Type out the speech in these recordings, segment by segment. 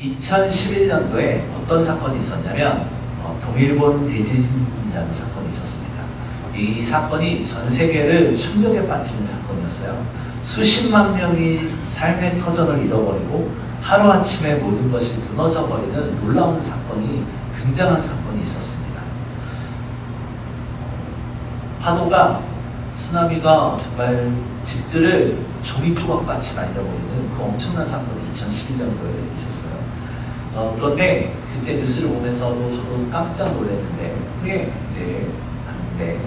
2011년도에 어떤 사건이 있었냐면 어, 동일본 대지진이라는 사건이 있었습니다. 이 사건이 전 세계를 충격에 빠뜨리는 사건이었어요. 수십만 명이 삶의 터전을 잃어버리고 하루아침에 모든 것이 무너져 버리는 놀라운 사건이 굉장한 사건이 있었습니다. 파도가 쓰나미가 정말 집들을 종이 조각같이 날려버리는 그 엄청난 사건이 2011년도에 있었어요. 어, 그런데 그때 뉴스를 보면서도 저도 깜짝 놀랐는데 후에 이제 봤는데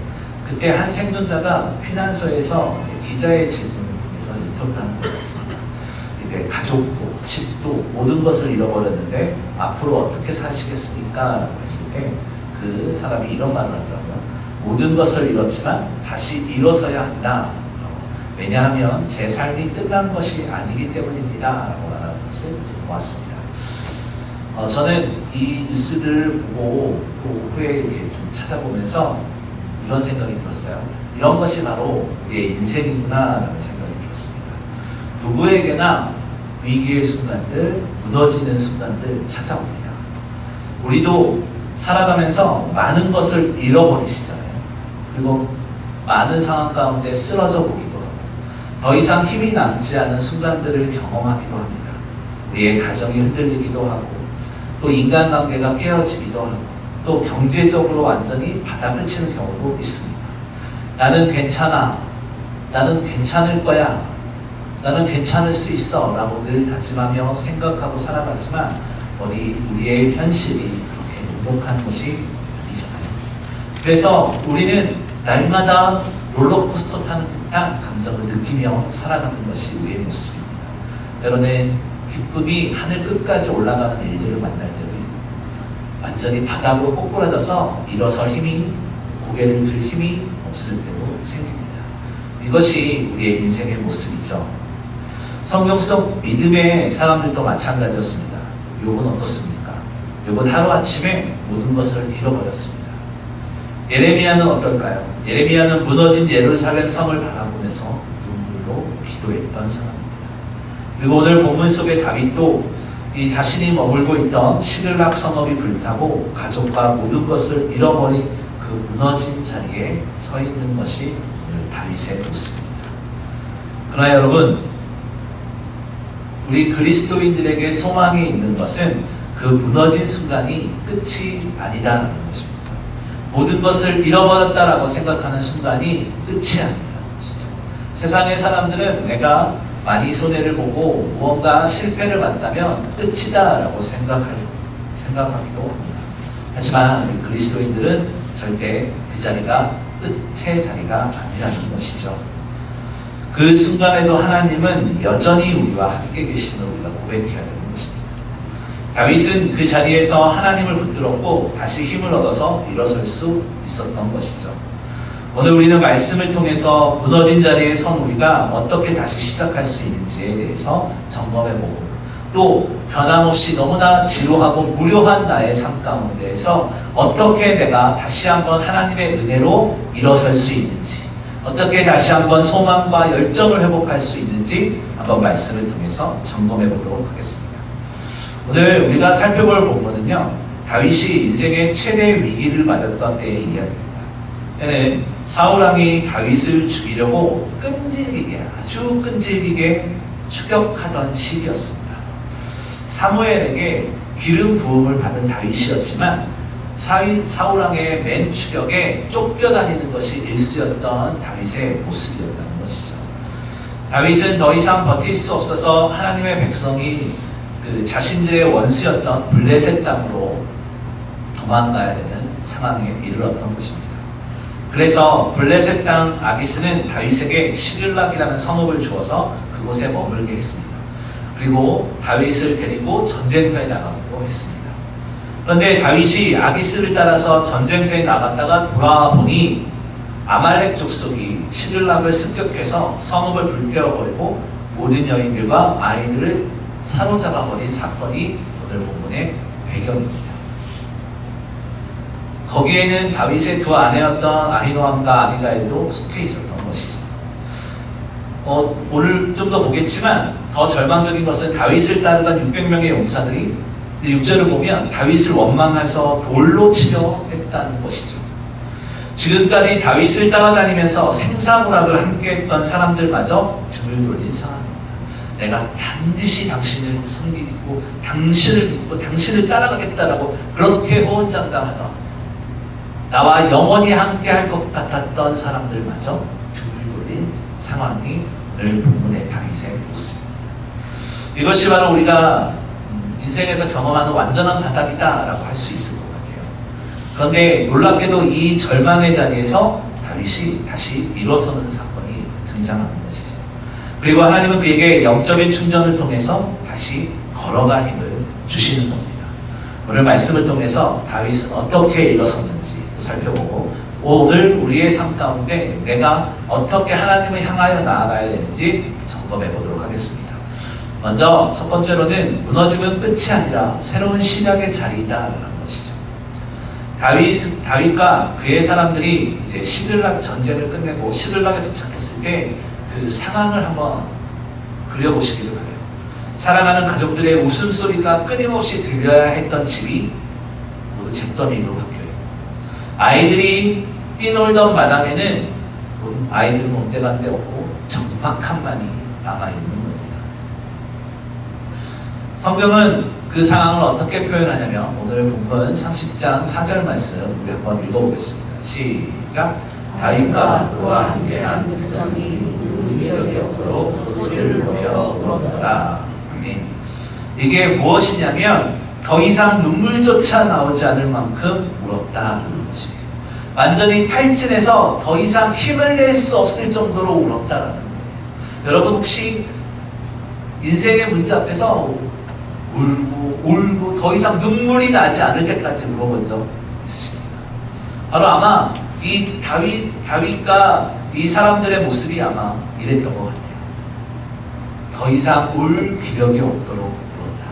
그때 한 생존자가 피난소에서 기자의 질문을 통해서 인터뷰를 거였습니다. 이제 가족도 집도 모든 것을 잃어버렸는데 앞으로 어떻게 사시겠습니까? 라고 했을 때 그 사람이 이런 말을 하더라고요. 모든 것을 잃었지만 다시 일어서야 한다. 왜냐하면 제 삶이 끝난 것이 아니기 때문입니다. 라고 말하는 것을 보았습니다. 어, 저는 이 뉴스를 보고 또 후에 이렇게 좀 찾아보면서 이런 생각이 들었어요. 이런 것이 바로 우리의 인생이구나라는 생각이 들었습니다. 누구에게나 위기의 순간들, 무너지는 순간들 찾아옵니다. 우리도 살아가면서 많은 것을 잃어버리시잖아요. 그리고 많은 상황 가운데 쓰러져 보기도 하고, 더 이상 힘이 남지 않은 순간들을 경험하기도 합니다. 우리의 가정이 흔들리기도 하고, 또 인간관계가 깨어지기도 하고, 또 경제적으로 완전히 바닥을 치는 경우도 있습니다. 나는 괜찮아. 나는 괜찮을 거야. 나는 괜찮을 수 있어. 라고 늘 다짐하며 생각하고 살아가지만, 어디 우리의 현실이 그렇게 녹록한 것이 아니잖아요. 그래서 우리는 날마다 롤러코스터 타는 듯한 감정을 느끼며 살아가는 것이 우리의 모습입니다. 때로는 기쁨이 하늘 끝까지 올라가는 일들을 만날 때도 완전히 바닥으로 꼬꾸라져서 일어설 힘이, 고개를 들 힘이 없을 때도 생깁니다. 이것이 우리의 인생의 모습이죠. 성경 속 믿음의 사람들도 마찬가지였습니다. 욥은 어떻습니까? 욥은 하루아침에 모든 것을 잃어버렸습니다. 예레미야는 어떨까요? 예레미야는 무너진 예루살렘 성을 바라보면서 눈물로 기도했던 사람입니다. 그리고 오늘 본문 속의 다윗도 이 자신이 머물고 있던 시글락 성읍이 불타고 가족과 모든 것을 잃어버린 그 무너진 자리에 서 있는 것이 다윗의 모습입니다. 그러나 여러분, 우리 그리스도인들에게 소망이 있는 것은 그 무너진 순간이 끝이 아니다라는 것입니다. 모든 것을 잃어버렸다라고 생각하는 순간이 끝이 아니라는 것이죠. 세상의 사람들은 내가 많이 손해를 보고 무언가 실패를 봤다면 끝이다라고 생각할, 생각하기도 합니다. 하지만 우리 그리스도인들은 절대 그 자리가 끝의 자리가 아니라는 것이죠. 그 순간에도 하나님은 여전히 우리와 함께 계시는 우리가 고백해야 되는 것입니다. 다윗은 그 자리에서 하나님을 붙들었고 다시 힘을 얻어서 일어설 수 있었던 것이죠. 오늘 우리는 말씀을 통해서 무너진 자리에 선 우리가 어떻게 다시 시작할 수 있는지에 대해서 점검해보고 또 변함없이 너무나 지루하고 무료한 나의 삶 가운데에서 어떻게 내가 다시 한번 하나님의 은혜로 일어설 수 있는지 어떻게 다시 한번 소망과 열정을 회복할 수 있는지 한번 말씀을 통해서 점검해 보도록 하겠습니다. 오늘 우리가 살펴볼 본문은요, 다윗이 인생의 최대 위기를 맞았던 때의 이야기입니다. 때는 사울왕이 다윗을 죽이려고 끈질기게, 아주 끈질기게 추격하던 시기였습니다. 사무엘에게 기름 부음을 받은 다윗이었지만 사울왕의 맨 추격에 쫓겨다니는 것이 일수였던 다윗의 모습이었다는 것이죠. 다윗은 더 이상 버틸 수 없어서 하나님의 백성이 그 자신들의 원수였던 블레셋 땅으로 도망가야 되는 상황에 이르렀던 것입니다. 그래서 블레셋 땅 아기스는 다윗에게 시글락이라는 성읍을 주어서 그곳에 머물게 했습니다. 그리고 다윗을 데리고 전쟁터에 나가기로 했습니다. 그런데 다윗이 아기스를 따라서 전쟁터에 나갔다가 돌아보니 아말렉 족속이 시글락을 습격해서 성읍을 불태워버리고 모든 여인들과 아이들을 사로잡아버린 사건이 오늘 본문의 배경입니다. 거기에는 다윗의 두 아내였던 아히노함과 아비가일도 속해 있었던 것이죠. 어, 오늘 좀 더 보겠지만 더 절망적인 것은 다윗을 따르던 600명의 용사들이 6절을 보면 다윗을 원망해서 돌로 치려 했다는 것이죠. 지금까지 다윗을 따라다니면서 생사고락을 함께했던 사람들마저 등을 돌린 상황입니다. 내가 반드시 당신을 섬기고 당신을 믿고 당신을 따라가겠다라고 그렇게 호언장담하던 나와 영원히 함께 할 것 같았던 사람들마저 돌린 상황이 오늘 본문의 다윗의 모습입니다. 이것이 바로 우리가 음, 인생에서 경험하는 완전한 바닥이다라고 할 수 있을 것 같아요. 그런데 놀랍게도 이 절망의 자리에서 다윗이 다시 일어서는 사건이 등장하는 것이죠. 그리고 하나님은 그에게 영적인 충전을 통해서 다시 걸어갈 힘을 주시는 겁니다. 오늘 말씀을 통해서 다윗은 어떻게 일어섰는지 살펴보고 오늘 우리의 삶 가운데 내가 어떻게 하나님을 향하여 나아가야 되는지 점검해 보도록 하겠습니다. 먼저 첫 번째로는 무너지면 끝이 아니라 새로운 시작의 자리다라는 것이죠. 다윗 다윗과 그의 사람들이 이제 시들락 전쟁을 끝내고 시들락에 도착했을 때 그 상황을 한번 그려보시기를 바래요. 사랑하는 가족들의 웃음소리가 끊임없이 들려야 했던 집이 모두 잿더미로. 아이들이 뛰놀던 마당에는 아이들은 온데간데 없고 정박함만이 남아있는 겁니다. 성경은 그 상황을 어떻게 표현하냐면 오늘 본문 30장 4절 말씀 우리 한번 읽어보겠습니다. 시작. 다윗과 그와 함께한 백성이 울기력이 없도록 소리를 높여 울었더라. 아멘. 이게 무엇이냐면 더 이상 눈물조차 나오지 않을 만큼 것이에요. 완전히 탈진해서 더 이상 힘을 낼 수 없을 정도로 울었다라는 거예요. 여러분 혹시 인생의 문제 앞에서 울고 울고 더 이상 눈물이 나지 않을 때까지 울어본 적 있으십니까? 바로 아마 이 다윗 다윗과 이 사람들의 모습이 아마 이랬던 것 같아요. 더 이상 울 기력이 없도록 울었다.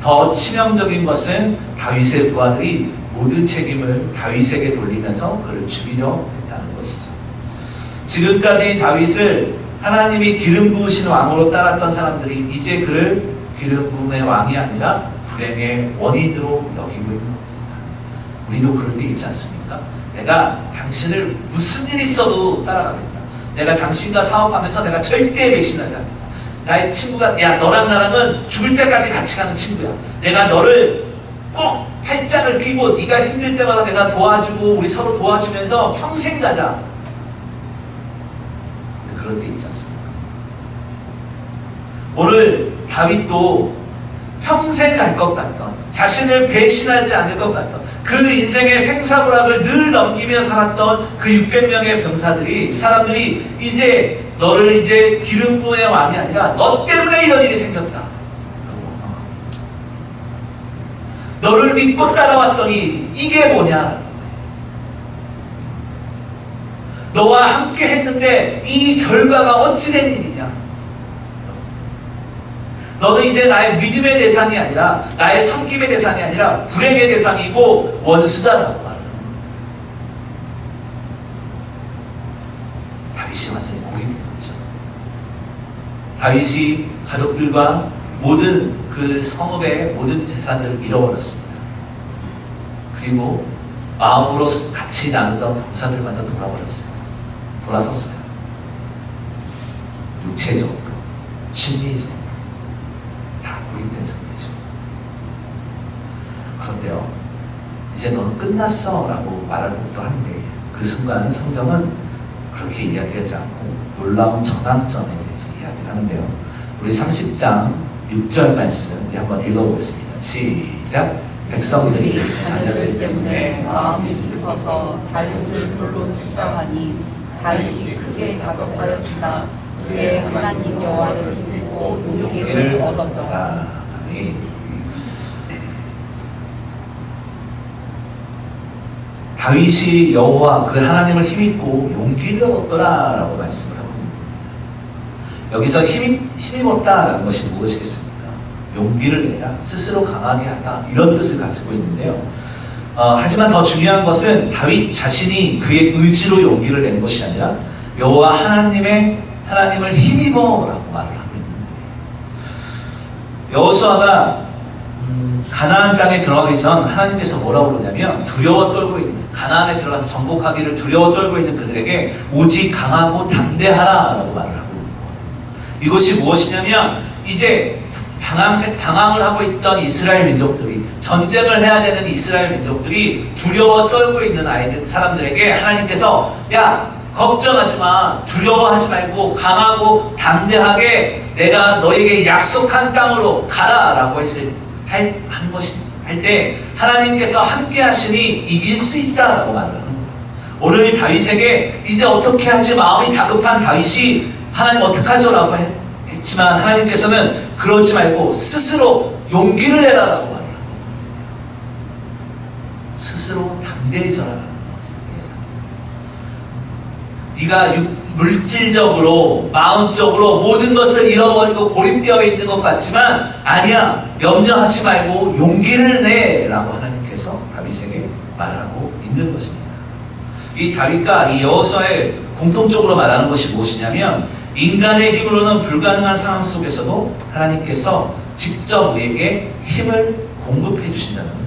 더 치명적인 것은 다윗의 부하들이 모든 책임을 다윗에게 돌리면서 그를 죽이려 했다는 것이죠. 지금까지 다윗을 하나님이 기름 부으신 왕으로 따랐던 사람들이 이제 그를 기름 부음의 왕이 아니라 불행의 원인으로 여기고 있는 겁니다. 우리도 그럴 때 있지 않습니까? 내가 당신을 무슨 일 있어도 따라가겠다. 내가 당신과 사업하면서 내가 절대 배신하지 않는다. 나의 친구가 야 너랑 나랑은 죽을 때까지 같이 가는 친구야. 내가 너를 꼭 팔짱을 끼고 네가 힘들 때마다 내가 도와주고 우리 서로 도와주면서 평생 가자. 그럴 때 있지 않습니까? 오늘 다윗도 평생 갈 것 같던 자신을 배신하지 않을 것 같던 그 인생의 생사고락을 늘 넘기며 살았던 그 600명의 병사들이 사람들이 이제 너를 이제 기름 부의 왕이 아니라 너 때문에 이런 일이 생겼다. 너를 믿고 따라왔더니 이게 뭐냐? 너와 함께 했는데 이 결과가 어찌 된 일이냐? 너는 이제 나의 믿음의 대상이 아니라 나의 섬김의 대상이 아니라 불행의 대상이고 원수다라고 말하는 겁니다. 다윗이 완전히 고립된 거죠. 다윗이 가족들과 모든 그 성읍의 모든 재산들을 잃어버렸습니다. 그리고 마음으로 같이 나누던 병사들마저 돌아버렸어요. 돌아섰어요. 육체적으로, 심리적으로 다 고립된 상태죠. 그런데요, 이제 너는 끝났어 라고 말할 법도 한데 그 순간 성경은 그렇게 이야기하지 않고 놀라운 전환점에 대해서 이야기를 하는데요. 우리 30장 6절 말씀 한번 읽어보겠습니다. 시작. 백성들이 자녀들 때문에 마음이 슬퍼서 다윗을 돌로 치자하니 다윗이 크게 다급하였으나 그의 하나님 여호와를 힘입고 용기를 얻었더라. 아멘. 다윗이 여호와 그 하나님을 힘입고 용기를 얻더라라고 말씀을 하고 있습니다. 여기서 힘입, 힘입었다라는 것이 무엇이겠습니까? 용기를 내다, 스스로 강하게 하다 이런 뜻을 가지고 있는데요. 어, 하지만 더 중요한 것은 다윗 자신이 그의 의지로 용기를 낸 것이 아니라 여호와 하나님의 하나님을 힘입어라고 말을 하고 있는 거예요. 여호수아가 음, 가나안 땅에 들어가기 전 하나님께서 뭐라고 그러냐면 두려워 떨고 있는 가나안에 들어가서 정복하기를 두려워 떨고 있는 그들에게 오직 강하고 담대하라라고 말을 하고 있는 거예요. 이것이 무엇이냐면 이제 방황, 방황을 하고 있던 이스라엘 민족들이 전쟁을 해야 되는 이스라엘 민족들이 두려워 떨고 있는 아이들 사람들에게 하나님께서 야 걱정하지 마. 두려워하지 말고 강하고 담대하게 내가 너에게 약속한 땅으로 가라라고 했을 할, 한 것이 할 때 하나님께서 함께 하시니 이길 수 있다라고 말을 하는 거예요. 오늘 다윗에게 이제 어떻게 하지? 마음이 다급한 다윗이 하나님 어떡하죠라고 했, 했 지만 하나님께서는 그러지 말고 스스로 용기를 내라라고 말을 합니다. 스스로 담대해져라라는 것입니다. 네가 육- 물질적으로 마음적으로 모든 것을 잃어버리고 고립되어 있는 것 같지만 아니야 염려하지 말고 용기를 내라고 하나님께서 다윗에게 말하고 있는 것입니다. 이 다윗과 이 여호수아의 공통적으로 말하는 것이 무엇이냐면 인간의 힘으로는 불가능한 상황 속에서도 하나님께서 직접 우리에게 힘을 공급해 주신다는 거예요.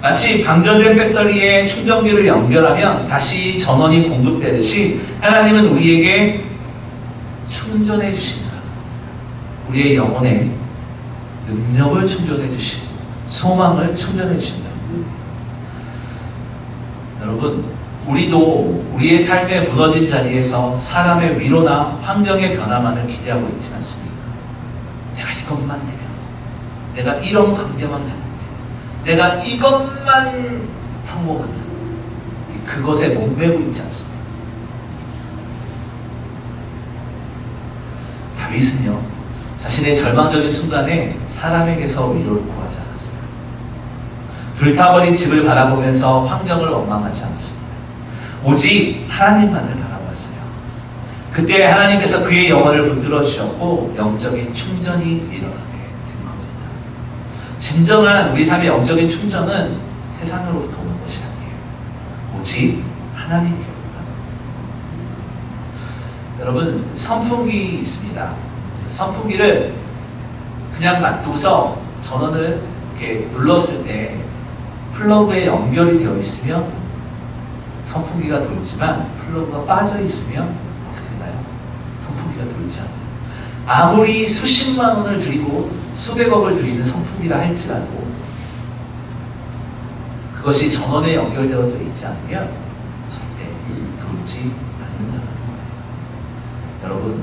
마치 방전된 배터리에 충전기를 연결하면 다시 전원이 공급되듯이 하나님은 우리에게 충전해 주신다. 우리의 영혼에 능력을 충전해 주시고 소망을 충전해 주신다. 여러분, 우리도 우리의 삶의 무너진 자리에서 사람의 위로나 환경의 변화만을 기대하고 있지 않습니까? 내가 이것만 되면, 내가 이런 관계만 되면, 내가 이것만 성공하면, 그것에 목매고 있지 않습니까? 다윗은요, 자신의 절망적인 순간에 사람에게서 위로를 구하지 않았어요. 불타버린 집을 바라보면서 환경을 원망하지 않았습니다. 오직 하나님만을 바라봤어요. 그때 하나님께서 그의 영혼을 붙들어 주셨고 영적인 충전이 일어나게 된 겁니다. 진정한 우리 삶의 영적인 충전은 세상으로부터 오는 것이 아니에요. 오직 하나님께로부터. 여러분 선풍기 있습니다. 선풍기를 그냥 놔두고서 전원을 이렇게 눌렀을 때 플러그에 연결이 되어 있으면 선풍기가 돌지만 플러그가 빠져 있으면 어떻게 되나요? 선풍기가 돌지 않아요. 아무리 수십만 원을 들이고 수백억을 들이는 선풍기라 할지라도 그것이 전원에 연결되어져 있지 않으면 절대 돌지 거예요. 여러분,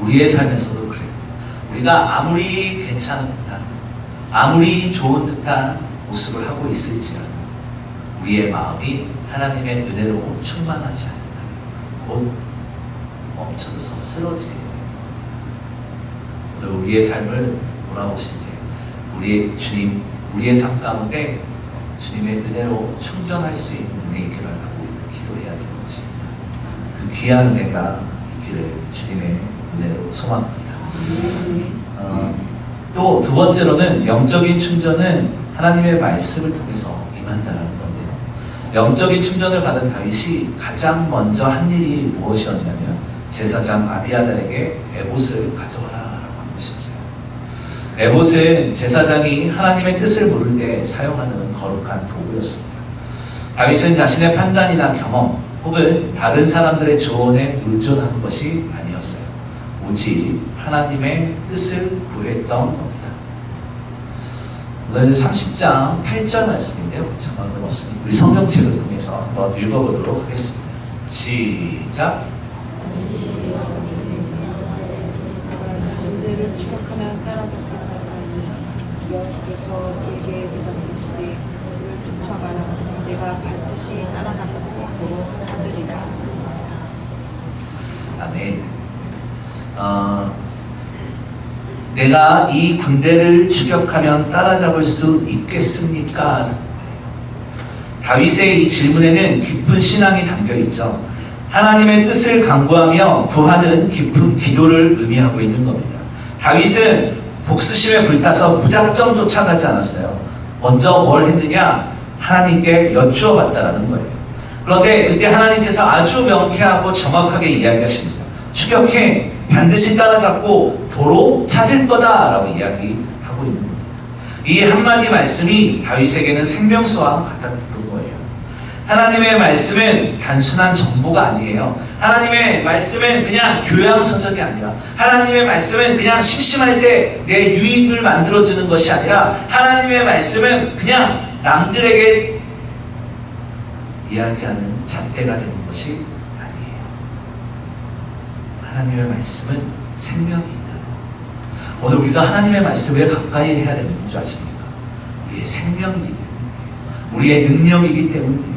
우리의 삶에서도 그래요. 우리가 아무리 괜찮은 듯한, 아무리 좋은 듯한 모습을 하고 있을지라도 우리의 마음이 하나님의 은혜로 충만하지 않는다면 곧 멈춰져서 쓰러지게 되는 겁니다. 오늘 우리의 삶을 돌아보실 때 우리의 주님, 우리의 삶 가운데 주님의 은혜로 충전할 수 있는 은혜 있기를 하고 기도해야 되는 것입니다. 그 귀한 은혜가 있기를 주님의 은혜로 소망합니다. 어, 또두 번째로는 영적인 충전은 하나님의 말씀을 통해서. 영적인 충전을 받은 다윗이 가장 먼저 한 일이 무엇이었냐면 제사장 아비아달에게 에봇을 가져와라 라고 한 것이었어요. 에봇은 제사장이 하나님의 뜻을 모를 때 사용하는 거룩한 도구였습니다. 다윗은 자신의 판단이나 경험 혹은 다른 사람들의 조언에 의존한 것이 아니었어요. 오직 하나님의 뜻을 구했던. 오늘 30장 8절 말씀인데요. 장관은 없으니 우리 성경책을 통해서 한번 읽어보도록 하겠습니다. 시작. 군대를 추격하면 따라잡겠다니 여호와께서 내게 대답하시되 그를 쫓아가라 내가 반드시 따라잡고 도로 찾으리라 아멘. 어, 내가 이 군대를 추격하면 따라잡을 수 있겠습니까? 다윗의 이 질문에는 깊은 신앙이 담겨 있죠. 하나님의 뜻을 강구하며 구하는 깊은 기도를 의미하고 있는 겁니다. 다윗은 복수심에 불타서 무작정 쫓아가지 않았어요. 먼저 뭘 했느냐? 하나님께 여쭈어 봤다라는 거예요. 그런데 그때 하나님께서 아주 명쾌하고 정확하게 이야기하십니다. 추격해 반드시 따라잡고 도로 찾을 거다라고 이야기하고 있는 겁니다. 이 한마디 말씀이 다윗에게는 생명수와 같았던 거예요. 하나님의 말씀은 단순한 정보가 아니에요. 하나님의 말씀은 그냥 교양서적이 아니라 하나님의 말씀은 그냥 심심할 때 내 유익을 만들어주는 것이 아니라 하나님의 말씀은 그냥 남들에게 이야기하는 잣대가 되는 것이. 하나님의 말씀은 생명이 있다. 오늘 우리가 하나님의 말씀에 가까이 해야 되는 줄 아십니까? 우리의 생명이기 때문이에요. 우리의 능력이기 때문이에요.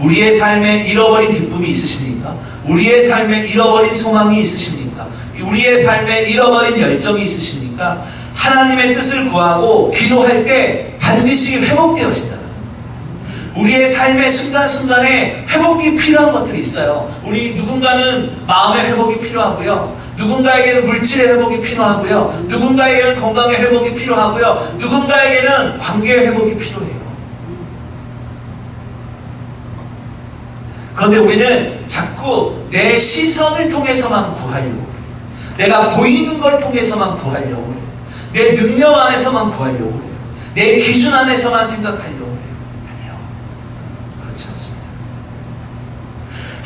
우리의 삶에 잃어버린 기쁨이 있으십니까? 우리의 삶에 잃어버린 소망이 있으십니까? 우리의 삶에 잃어버린 열정이 있으십니까? 하나님의 뜻을 구하고 기도할 때 반드시 회복되어진다는 거예요. 우리의 삶의 순간순간에 회복이 필요한 것들이 있어요. 우리 누군가는 마음의 회복이 필요하고요. 누군가에게는 물질의 회복이 필요하고요. 누군가에게는 건강의 회복이 필요하고요. 누군가에게는 관계의 회복이 필요해요. 그런데 우리는 자꾸 내 시선을 통해서만 구하려고 해요. 내가 보이는 걸 통해서만 구하려고 해요. 내 능력 안에서만 구하려고 해요. 내 기준 안에서만 생각하려고 해요. 그렇지 않습니다.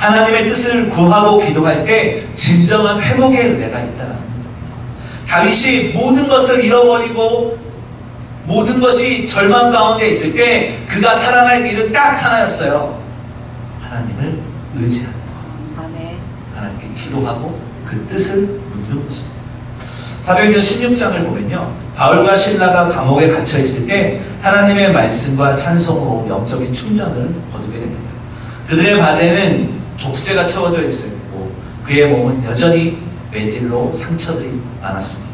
하나님의 뜻을 구하고 기도할 때 진정한 회복의 은혜가 있다는 거예요. 다윗이 모든 것을 잃어버리고 모든 것이 절망 가운데 있을 때 그가 살아날 길은 딱 하나였어요. 하나님을 의지하는 것. 아멘. 하나님께 기도하고 그 뜻을 묻는 것입니다. 사도행전 16장을 보면요. 바울과 신라가 감옥에 갇혀 있을 때 하나님의 말씀과 찬송으로 영적인 충전을 거두게 됩니다. 그들의 발에는 족쇄가 채워져 있었고 그의 몸은 여전히 매질로 상처들이 많았습니다.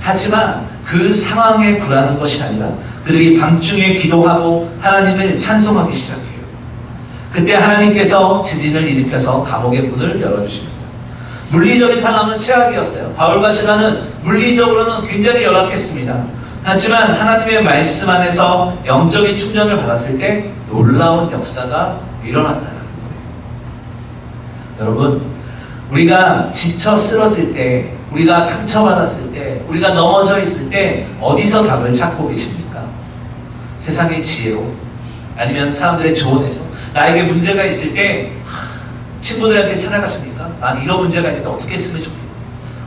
하지만 그 상황에 불안한 것이 아니라 그들이 밤중에 기도하고 하나님을 찬송하기 시작해요. 그때 하나님께서 지진을 일으켜서 감옥의 문을 열어주십니다. 물리적인 상황은 최악이었어요. 바울과 시라는 물리적으로는 굉장히 열악했습니다. 하지만 하나님의 말씀 안에서 영적인 충전을 받았을 때 놀라운 역사가 거예요. 여러분, 우리가 지쳐 쓰러질 때, 우리가 상처받았을 때, 우리가 넘어져 있을 때 어디서 답을 찾고 계십니까? 세상의 지혜로 아니면 사람들의 조언에서 나에게 문제가 있을 때 하, 친구들한테 찾아가십니까? 난 이런 문제가 있는데 어떻게 했으면 좋겠니?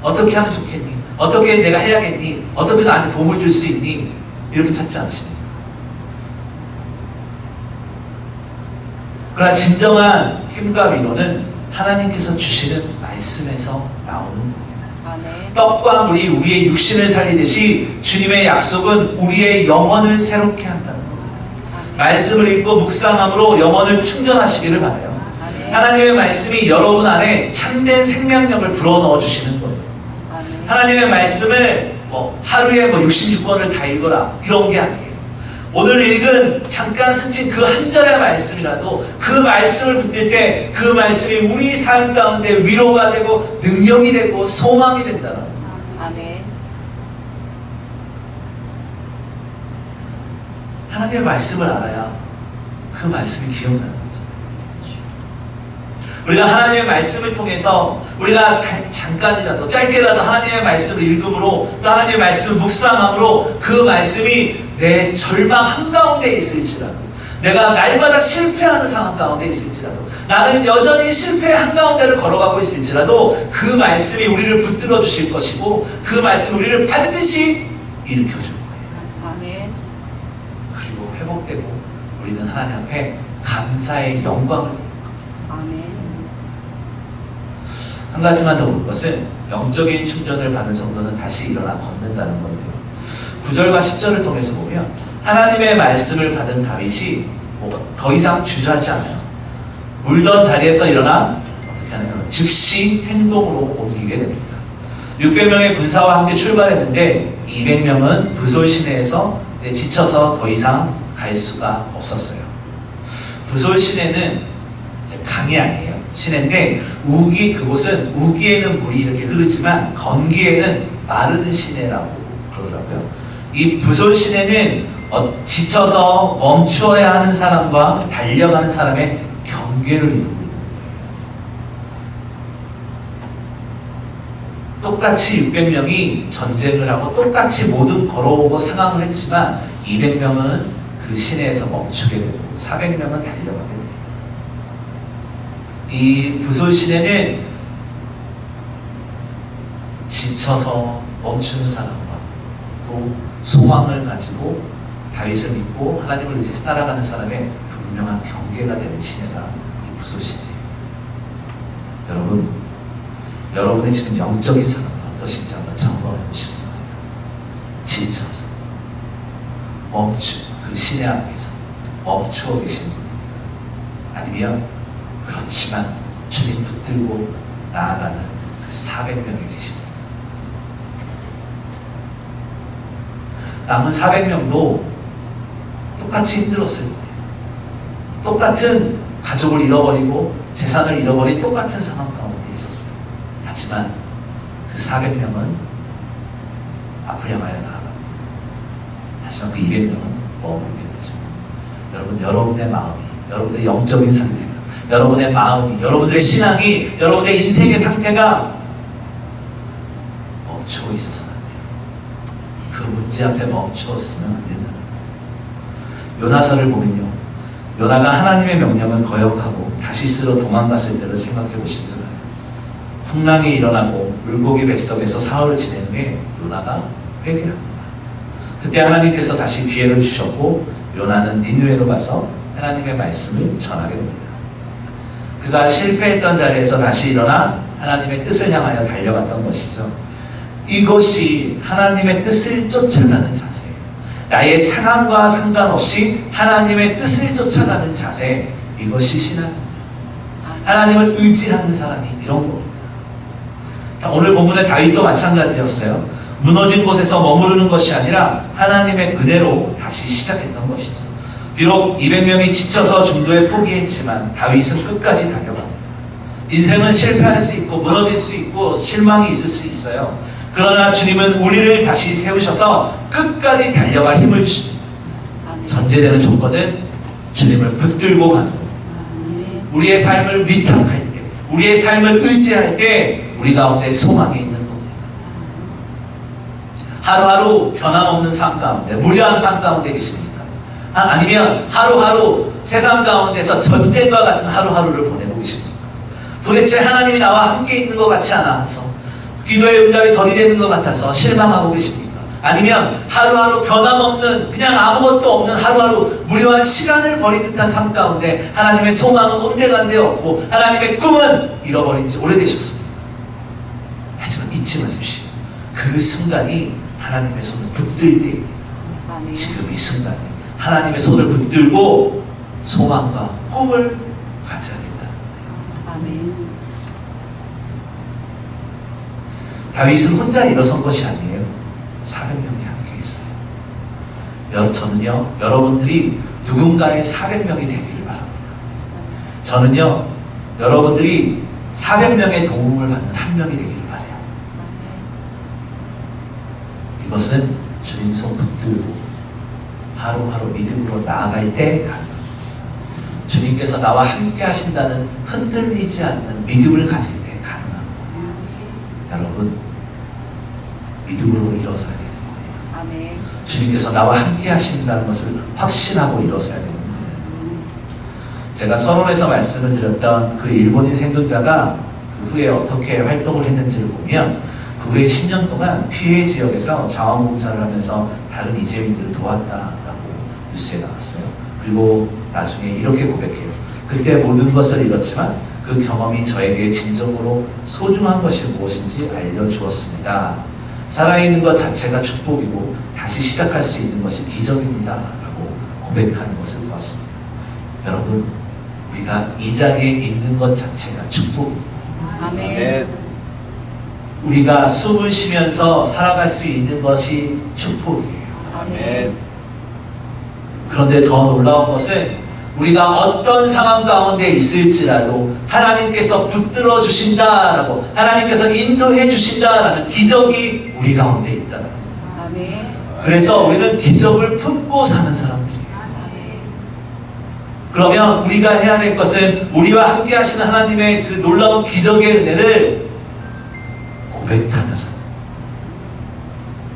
어떻게 하면 좋겠니? 어떻게 내가 해야겠니? 어떻게 나한테 도움을 줄 수 있니? 이렇게 찾지 않습니까? 그러나 진정한 힘과 위로는 하나님께서 주시는 말씀에서 나오는 겁니다. 아멘. 떡과 물이 우리의 육신을 살리듯이 주님의 약속은 우리의 영혼을 새롭게 한다는 겁니다. 아멘. 말씀을 읽고 묵상함으로 영혼을 충전하시기를 바라요. 아멘. 하나님의 말씀이 여러분 안에 참된 생명력을 불어넣어 주시는 거예요. 하나님의 말씀을 뭐 하루에 뭐 66권을 다 읽어라 이런 게 아니에요. 오늘 읽은 잠깐 스친 그 한 절의 말씀이라도 그 말씀을 붙들 때 그 말씀이 우리 삶 가운데 위로가 되고 능력이 되고 소망이 된다는 거예요. 아멘. 하나님의 말씀을 알아야 그 말씀이 기억나는 거죠. 우리가 하나님의 말씀을 통해서 우리가 자- 잠깐이라도 짧게라도 하나님의 말씀을 읽음으로 또 하나님의 말씀을 묵상함으로 그 말씀이 내 절망 한가운데 있을지라도 내가 날마다 실패하는 상황 가운데 있을지라도 나는 여전히 실패 한가운데를 걸어가고 있을지라도 그 말씀이 우리를 붙들어 주실 것이고 그 말씀이 우리를 반드시 일으켜 줄 거예요. 아멘. 그리고 회복되고 우리는 하나님 앞에 감사의 영광을 드립니다. 아멘. 한 가지만 더 볼 것은 영적인 충전을 받은 성도는 다시 일어나 걷는다는 건데요. 9절과 10절을 통해서 보면 하나님의 말씀을 받은 다윗이 뭐 더 이상 주저하지 않아요. 울던 자리에서 일어나 어떻게 하나요? 즉시 행동으로 옮기게 됩니다. 600명의 군사와 함께 출발했는데 200명은 부솔 시내에서 지쳐서 더 이상 갈 수가 없었어요. 부솔 시내는 강이 아니에요. 시내인데 우기 그곳은 우기에는 물이 이렇게 흐르지만 건기에는 마르는 시내라고. 이 부솔 시내는 어, 지쳐서 멈추어야 하는 사람과 달려가는 사람의 경계를 이루고 있는 거예요. 똑같이 600명이 전쟁을 하고 똑같이 모든 걸어오고 상황을 했지만 200명은 그 시내에서 멈추게 되고 400명은 달려가게 됩니다. 이 부솔 시내는 지쳐서 멈추는 사람과 또 소망을 가지고 다윗을 믿고 하나님을 의지해서 따라가는 사람의 분명한 경계가 되는 시내가 이 시내예요. 여러분, 여러분의 지금 영적인 상황은 어떠신지 한번 점검해 보시기 바랍니다. 지쳐서 멈추 그 시내 앞에서 멈추어 계신 분입니다. 아니면 그렇지만 주님 붙들고 나아가는 그 400명이 계십니다. 남은 400명도 똑같이 힘들었을 거예요. 똑같은 가족을 잃어버리고 재산을 잃어버린 똑같은 상황 가운데 있었어요. 하지만 그 400명은 앞을 향하여 나아갑니다. 하지만 그 200명은 머무르게 되죠. 여러분, 여러분의 마음이, 여러분의 영적인 상태가, 여러분의 마음이, 여러분들의 신앙이, 여러분의 인생의 상태가 멈추고 있어서는 안 돼요. 그 문제 앞에 멈추었으면 안 된다. 요나서를 보면요. 요나가 하나님의 명령을 거역하고 다시스로 도망갔을 때를 생각해 바라요. 풍랑이 일어나고 물고기 뱃속에서 사흘을 지낸 후에 요나가 회개합니다. 그때 하나님께서 다시 기회를 주셨고 요나는 니누에로 가서 하나님의 말씀을 전하게 됩니다. 그가 실패했던 자리에서 다시 일어나 하나님의 뜻을 향하여 달려갔던 것이죠. 이것이 하나님의 뜻을 쫓아가는 자세예요. 나의 상황과 상관없이 하나님의 뜻을 쫓아가는 자세. 이것이 신앙입니다. 하나님을 의지하는 사람이 이런 겁니다. 자, 오늘 본문의 다윗도 마찬가지였어요. 무너진 곳에서 머무르는 것이 아니라 하나님의 은혜로 다시 시작했던 것이죠. 비록 200명이 지쳐서 중도에 포기했지만 다윗은 끝까지 달려갑니다. 인생은 실패할 수 있고 무너질 수 있고 실망이 있을 수 있어요. 그러나 주님은 우리를 다시 세우셔서 끝까지 달려갈 힘을 주십니다. 전제되는 조건은 주님을 붙들고 가는 겁니다. 아멘. 우리의 삶을 위탁할 때, 우리의 삶을 의지할 때 우리 가운데 소망이 있는 겁니다. 하루하루 변함없는 삶 가운데, 무료한 삶 가운데 계십니까? 아, 아니면 하루하루 세상 가운데서 전쟁과 같은 하루하루를 보내고 계십니까? 도대체 하나님이 나와 함께 있는 것 같지 않아서 기도의 응답이 덜이 되는 것 같아서 실망하고 계십니까? 아니면 하루하루 변함없는 그냥 아무것도 없는 하루하루 무료한 시간을 버린 듯한 삶 가운데 하나님의 소망은 온데간데 없고 하나님의 꿈은 잃어버린 지 오래되셨습니다. 하지만 잊지 마십시오. 그 순간이 하나님의 손을 붙들 때입니다. 지금 이 순간에 하나님의 손을 붙들고 소망과 꿈을 가져야 된다. 아멘. 다윗은 혼자 일어선 것이 아니에요. 400명이 함께 있어요. 여러, 저는요, 여러분들이 누군가의 400명이 되기를 바랍니다. 저는요, 여러분들이 400명의 도움을 받는 한 명이 되기를 바래요. 이것은 주님 손 붙들고 하루하루 믿음으로 나아갈 때 가능합니다. 주님께서 나와 함께 하신다는 흔들리지 않는 믿음을 거예요. 여러분, 믿음으로 일어서야 되는 거예요. 아멘. 주님께서 나와 함께 하신다는 것을 확신하고 일어서야 되는 거예요. 제가 서론에서 말씀을 드렸던 그 일본인 생존자가 그 후에 어떻게 활동을 했는지를 보면 그 후에 10년 동안 피해 지역에서 자원봉사를 하면서 다른 이재민들을 도왔다라고 뉴스에 나왔어요. 그리고 나중에 이렇게 고백해요. 그때 모든 것을 잃었지만 그 경험이 저에게 진정으로 소중한 것이 무엇인지 알려주었습니다. 살아있는 것 자체가 축복이고 다시 시작할 수 있는 것이 기적입니다. 라고 고백하는 것을 보았습니다. 여러분, 우리가 이 자리에 있는 것 자체가 축복입니다. 아멘. 우리가 숨을 쉬면서 살아갈 수 있는 것이 축복이에요. 아멘. 그런데 더 놀라운 것은 우리가 어떤 상황 가운데 있을지라도 하나님께서 붙들어 주신다라고 하나님께서 인도해 주신다라는 기적이 우리 가운데. 아멘. 그래서 우리는 기적을 품고 사는 사람들이에요. 그러면 우리가 해야 될 것은 우리와 함께 하시는 하나님의 그 놀라운 기적의 은혜를 고백하면서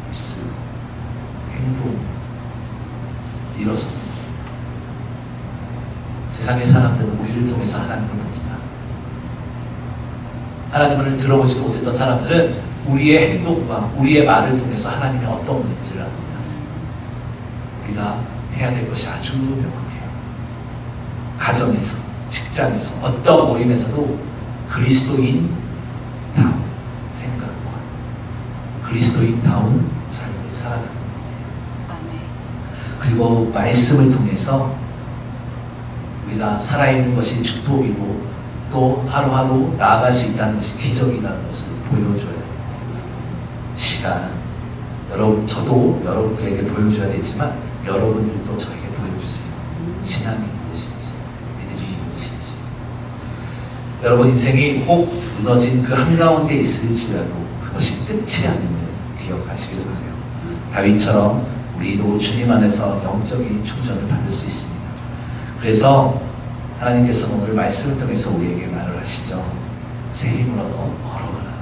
말씀, 행동, 일어섭니다. 세상의 사람들은 우리를 통해서 하나님을 봅니다. 하나님을 들어보지도 못했던 사람들은 우리의 행동과 우리의 말을 통해서 하나님이 어떤 분인지를 압니다. 우리가 해야 될 것이 아주 명확해요. 가정에서, 직장에서, 어떤 모임에서도 그리스도인 다운 생각과 그리스도인 다운 삶을 살아가는 아멘. 그리고 말씀을 통해서 우리가 살아있는 것이 축복이고 또 하루하루 나아갈 수 있다는 것이 기적이라는 것을 보여줘야 됩니다. 시간, 여러분, 저도 여러분들에게 보여줘야 되지만 여러분들도 저에게 보여주세요. 신앙이 무엇인지, 믿음이 무엇인지. 여러분 인생이 꼭 무너진 그 한가운데 있을지라도 그것이 끝이 아님을 기억하시기를 바래요. 다윗처럼 우리도 주님 안에서 영적인 충전을 받을 수 있습니다. 그래서 하나님께서 오늘 말씀을 통해서 우리에게 말을 하시죠. 새 얻어 걸어가라.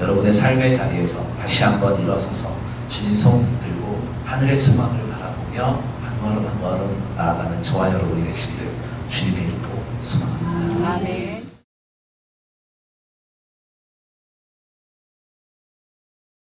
여러분의 삶의 자리에서 다시 한번 일어서서 주님 손 붙들고 하늘의 수망을 바라보며 한 걸음 한 걸음 나아가는 저와 여러분이 되시기를 주님의 이름으로 소망합니다. 아멘.